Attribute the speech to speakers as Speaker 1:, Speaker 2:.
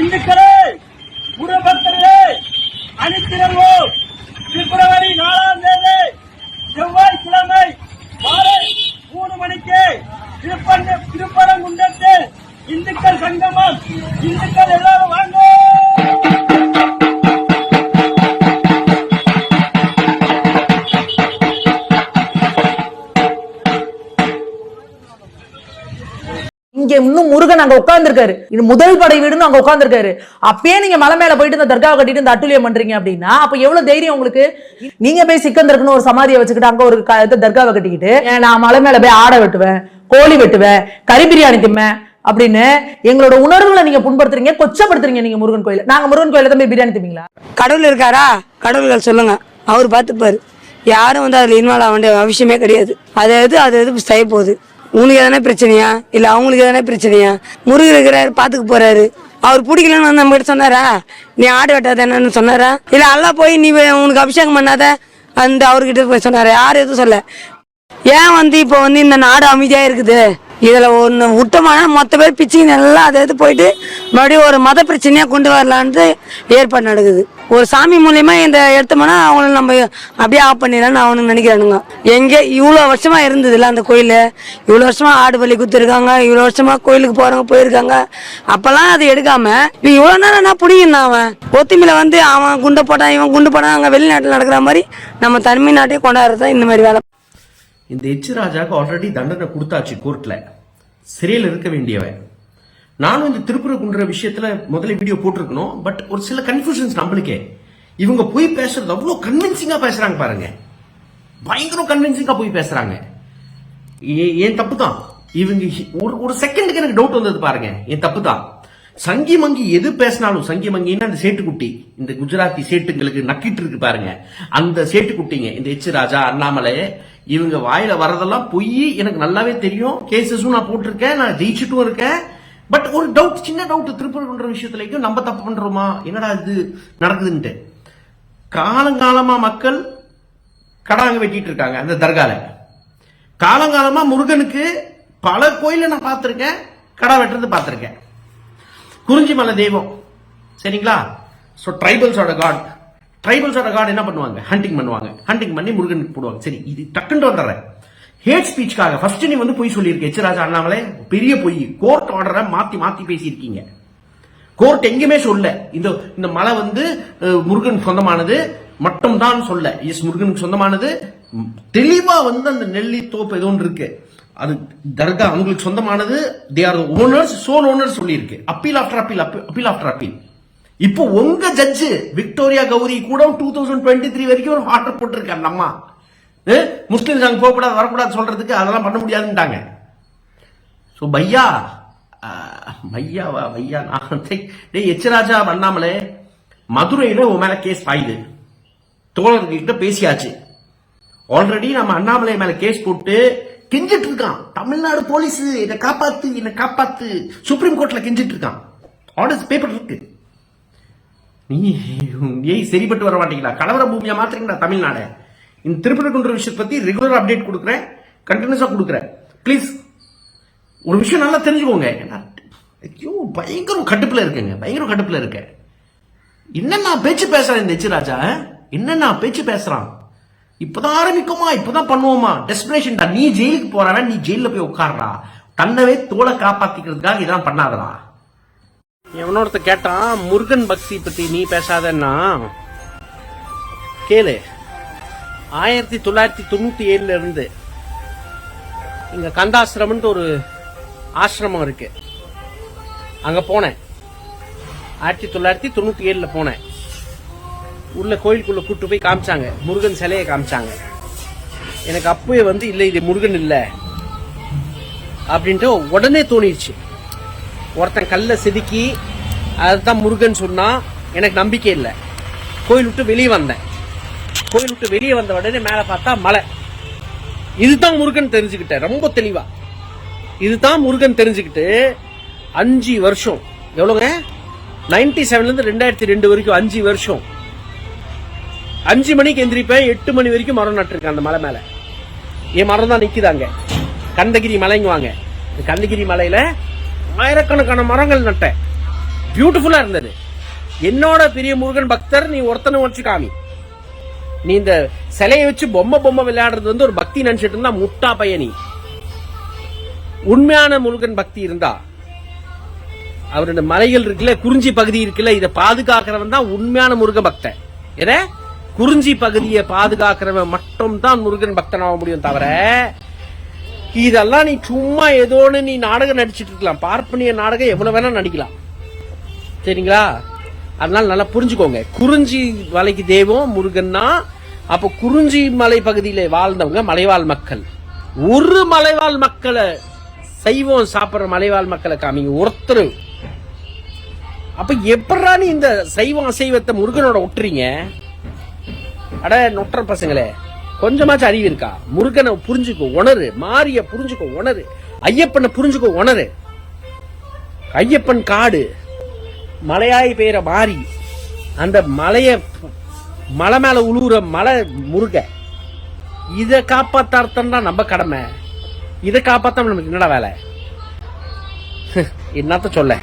Speaker 1: ఇందుకరే இன்னும் முருகன் அங்க உட்கார்ந்துருக்காரு. இது முதல் படை வீடுன்னு அங்க உட்காந்துருக்காரு அப்பயே நீங்க மலை மேல போயிட்டு இந்த தர்காவை கட்டிட்டு இந்த அட்டுலியம் பண்றீங்க அப்படின்னா அப்ப எவ்வளவு தைரியம் உங்களுக்கு? நீங்க போய் சிக்கந்தருக்குன்னு ஒரு சமாதியை வச்சுக்கிட்டு அங்க ஒரு க- தர்காவை கட்டிக்கிட்டு நான் மலை மேல போய் ஆடை வெட்டுவேன் கோழி வெட்டுவேன் கறி பிரியாணி திம்பேன் அப்படின்னு எங்களோட உணர்வுகளை நீங்க புண்படுத்துறீங்க கொச்சப்படுத்துறீங்க நீங்க முருகன் கோயில். நாங்க முருகன் கோயில தான் போய் பிரியாணி திம்பீங்களா
Speaker 2: கடவுள் இருக்காரா? கடவுள்கள் சொல்லுங்க. அவர் பார்த்துப்பாரு. யாரும் வந்து அதில் இன்வால்வ் ஆக வேண்டிய அவசியமே கிடையாது. அது எது அது எது செய்ய போகுது. உனக்கு எதனா பிரச்சனையா? இல்லை அவங்களுக்கு எதனா பிரச்சனையா? முருகர் இருக்கிறாரு பார்த்துக்க போறாரு. அவர் பிடிக்கலன்னு வந்து நம்மகிட்ட சொன்னாரா? நீ ஆடு வெட்டாத என்னன்னு சொன்னாரா? இல்லை அல்லா போய் நீ உனக்கு அபிஷேகம் பண்ணாத? அந்த அவர்கிட்ட போய் சொன்னாரா? யாரும் எதுவும் சொல்ல ஏன் வந்து இப்போ வந்து இந்த நாடு அமைதியா இருக்குது? இதில் ஒன்று விட்டோம்னா மொத்த பேர் பிச்சுக்கு நல்லா அதை எடுத்து போயிட்டு மறுபடியும் ஒரு மத பிரச்சனையாக கொண்டு வரலான்ட்டு ஏற்பாடு நடக்குது. ஒரு சாமி மூலியமா இந்த எடுத்தோம்னா அவங்கள நம்ம அப்படியே ஆஃப் பண்ணிடலாம்னு அவனுங்க நினைக்கிறானுங்க. எங்கே இவ்வளோ வருஷமா இருந்ததுல அந்த கோயில் இவ்வளோ வருஷமா ஆடு பலி குத்துருக்காங்க இவ்வளோ வருஷமா கோயிலுக்கு போறவங்க போயிருக்காங்க. அப்பெல்லாம் அதை எடுக்காம இப்போ இவ்வளோ நேரம் என்ன பிடிக்கணும் அவன்? ஒத்துமையில வந்து அவன் குண்டை போட்டான் இவன் குண்டு போட்டான் அங்கே வெளிநாட்டில் நடக்கிற மாதிரி நம்ம தமிழ்நாட்டையே கொண்டாடுறது தான் இந்த மாதிரி வேலை.
Speaker 3: இந்த எச் ராஜாவுக்கு ஆல்ரெடி தண்டனை கொடுத்தாச்சு கோர்ட்ல சிறையில் இருக்க வேண்டியவன். நானும் இந்த திருப்பரங்குன்ற விஷயத்துல முதல்ல வீடியோ போட்டிருக்கணும். பட் ஒரு சில கன்ஃபியூஷன்ஸ் நம்மளுக்கே. இவங்க போய் பேசுறது அவ்வளோ கன்வின்சிங்கா பேசுறாங்க பாருங்க. பயங்கரம் கன்வின்சிங்கா போய் பேசுறாங்க. ஏ- தப்பு தான் இவங்க ஒரு ஒரு செகண்டுக்கு எனக்கு டவுட் வந்தது பாருங்க. என் தப்பு தான் சங்கி மங்கி எது பேசினாலும் சங்கி மங்கின்னா அந்த சேட்டுக்குட்டி இந்த குஜராத்தி சேட்டுங்களுக்கு நக்கிட்டு இருக்கு பாருங்க. அந்த சேட்டுக்குட்டிங்க இந்த எச் ராஜா அண்ணாமலை இவங்க வாயில வரதெல்லாம் பொய் எனக்கு நல்லாவே தெரியும். கேசஸும் நான் போட்டிருக்கேன் நான் ஜெயிச்சுட்டும் இருக்கேன். பட் ஒரு டவுட் சின்ன டவுட் திருப்பூர் விஷயத்துலயும் நம்ம தப்பு பண்றோமா? என்னடா இது நடக்குதுன்ட்டு. காலங்காலமா மக்கள் கடாங்க வெட்டிட்டு இருக்காங்க அந்த தர்கால. காலங்காலமா முருகனுக்கு பல கோயில நான் பார்த்திருக்கேன் கடா வெட்டுறது பார்த்திருக்கேன். குறிஞ்சி மலை தெய்வம். சரிங்களா? ஸோ ட்ரைபல்ஸோட காட் ட்ரைபல்ஸோட காட் என்ன பண்ணுவாங்க? ஹண்டிங் பண்ணுவாங்க. ஹண்டிங் பண்ணி முருகனுக்கு போடுவாங்க. சரி இது டக்குன்னு வந்துடுறேன். ஹேட் ஸ்பீச்சுக்காக ஃபர்ஸ்ட் நீ வந்து பொய் சொல்லியிருக்க. எச்சராஜா அண்ணாமலே அண்ணாமலை பெரிய பொய். கோர்ட் ஆர்டரை மாத்தி மாத்தி பேசியிருக்கீங்க. கோர்ட் எங்கேயுமே சொல்ல இந்த இந்த மலை வந்து முருகன் சொந்தமானது. மட்டும் தான் சொல்ல. எஸ் முருகனுக்கு சொந்தமானது. தெளிவா வந்து அந்த நெல்லி தோப்பு ஏதோ ஒன்று இருக்கு. அது தர்கா அவங்களுக்கு சொந்தமானது. They are owners sole owners சொல்லியிருக்கு. Appeal after appeal appeal after appeal இப்போ உங்க ஜட்ஜு விக்டோரியா கௌரி கூட டூ தௌசண்ட் டுவெண்ட்டி த்ரீ வரைக்கும் ஒரு ஆர்டர் போட்டிருக்காரு நம்ம முஸ்லீம்ஸ் அஹ், போகக்கூடாது வரக்கூடாது சொல்றதுக்கு அதெல்லாம் பண்ண முடியாதுன்ட்டாங்க ஸோ பையா ஆஹ், பையாவா பையா நான் டேய், டேய் எச்சராஜா பண்ணாமலே மதுரையில் உன் மேல கேஸ் பாயுது. தோழர்கிட்ட பேசியாச்சு. ஆல்ரெடி நம்ம அண்ணாமலை மேல கேஸ் போட்டு கெஞ்சிட்டு இருக்கான் தமிழ்நாடு போலீஸ் என்னை காப்பாத்து என்னை காப்பாத்து. சுப்ரீம் கோர்ட்ல கெஞ்சிட்டு இருக்கான் ஆர்டர்ஸ் பேப்பர் இருக்கு. நீ ஏய் சரிப்பட்டு வர மாட்டீங்களா? கலவர பூமியா மாத்திரீங்களா தமிழ்நாடு? இந்த திருப்பரங்குன்ற விஷயத்தை பத்தி ரெகுலர் அப்டேட் கொடுக்குறேன். கண்டினியூஸா கொடுக்குறேன். ப்ளீஸ் ஒரு விஷயம் நல்லா தெரிஞ்சுக்கோங்க. ஐயோ பயங்கர கடுப்புல இருக்குங்க. பயங்கர கடுப்புல இருக்கேன். என்னென்ன பேச்சு பேசுறேன் இந்த எச்சு ராஜா என்னென்ன பேச்சு பேசுறான்? இப்பதான் ஆரம்பிக்குமா? இப்பதான் பண்ணுவோமா? டெஸ்டினேஷன் நீ ஜெயிலுக்கு போறவன் நீ ஜெயில போய் உட்கார்றா. தன்னவே தோலை காப்பாத்திக்கிறதுக்காக இதெல்லாம் பண்ணாதடா. எவனோடத்த கேட்டான் முருகன் பக்தி பத்தி நீ பேசாதன்னா? கேளு. ஆயிரத்தி தொள்ளாயிரத்தி தொண்ணூத்தி ஏழுல இருந்து இங்க கந்தாசிரமம்னு ஒரு ஆசிரமம் இருக்கு. அங்க போனேன். ஆயிரத்தி தொள்ளாயிரத்தி தொண்ணூத்தி ஏழுல போனேன். உள்ள கோயிலுக்குள்ள கூட்டு போய் காமிச்சாங்க. முருகன் சிலையை காமிச்சாங்க. எனக்கு அப்பவே வந்து இல்லை இது முருகன் இல்லை. அப்படின்ட்டு உடனே தோணிடுச்சு ஒருத்தன் கல்லை செதுக்கி அதுதான் முருகன் சொன்னால் எனக்கு நம்பிக்கை இல்லை. கோயில் விட்டு வெளியே வந்தேன். கோயில் விட்டு வெளியே வந்த உடனே மேலே பார்த்தா மலை. இதுதான் முருகன் தெரிஞ்சுக்கிட்டேன். ரொம்ப தெளிவா. இதுதான் முருகன் தெரிஞ்சுக்கிட்டு அஞ்சு வருஷம். எவ்வளோங்க நைன்டி செவன்லேருந்து ரெண்டாயிரத்தி ரெண்டு வரைக்கும் அஞ்சு வருஷம். அஞ்சு மணிக்கு எந்திரிப்பேன் எட்டு மணி வரைக்கும் மரம் நட்டுருக்கேன் அந்த மலை மேல. என் மரம் தான் நிக்குதாங்க கந்தகிரி மலைங்குவாங்க இந்த கந்தகிரி மலையில ஆயிரக்கணக்கான மரங்கள் நட்டேன். பியூட்டிஃபுல்லா இருந்தது. என்னோட பெரிய முருகன் பக்தர் நீ ஒருத்தனை வச்சு காமி. நீ இந்த சிலையை வச்சு பொம்மை பொம்மை விளையாடுறது வந்து ஒரு பக்தி நினைச்சிட்டு இருந்தா முட்டா பையன் உண்மையான முருகன் பக்தி இருந்தா அவரோட மலைகள் இருக்குல்ல குறிஞ்சி பகுதி இருக்குல்ல இதை பாதுகாக்கிறவன் தான் உண்மையான முருக பக்தன். ஏன்னா குறிஞ்சி பகுதியை பாதுகாக்கிறவன் மட்டும் தான் முருகன் பக்தனாக முடியும் தவிர இதெல்லாம் நீ சும்மா ஏதோன்னு நீ நாடகம் நடிச்சிட்டு இருக்கலாம். பார்ப்பனிய நாடகம் எவ்வளவு வேணா நடிக்கலாம். சரிங்களா? அதனால நல்லா புரிஞ்சுக்கோங்க. குறிஞ்சி மலைக்கு தெய்வம் முருகன்னா அப்ப குறிஞ்சி மலை பகுதியில வாழ்ந்தவங்க மலைவாழ் மக்கள். ஒரு மலைவாழ் மக்களை சைவம் சாப்பிடுற மலைவாழ் மக்களை காமிங்க. ஒருத்தர். அப்ப எப்படா நீ இந்த சைவம் அசைவத்தை முருகனோட ஒட்டுறீங்க? அட நொற்ற பசங்களே. கொஞ்சமாச்சும் அறிவு இருக்கா? முருகனை புரிஞ்சுக்கோ உணரு. மாரிய புரிஞ்சுக்கோ உணரு. ஐயப்பனை புரிஞ்சுக்கோ உணரு. ஐயப்பன் காடு. மலையாய் பெய்கிற மாறி. அந்த மலைய மலை மேல உழுவுற மலை முருக. இதை காப்பாத்தார்த்தம் தான் நம்ம கடமை. இதை காப்பாத்தாம நமக்கு என்னடா வேலை? என்னத்த சொல்ல?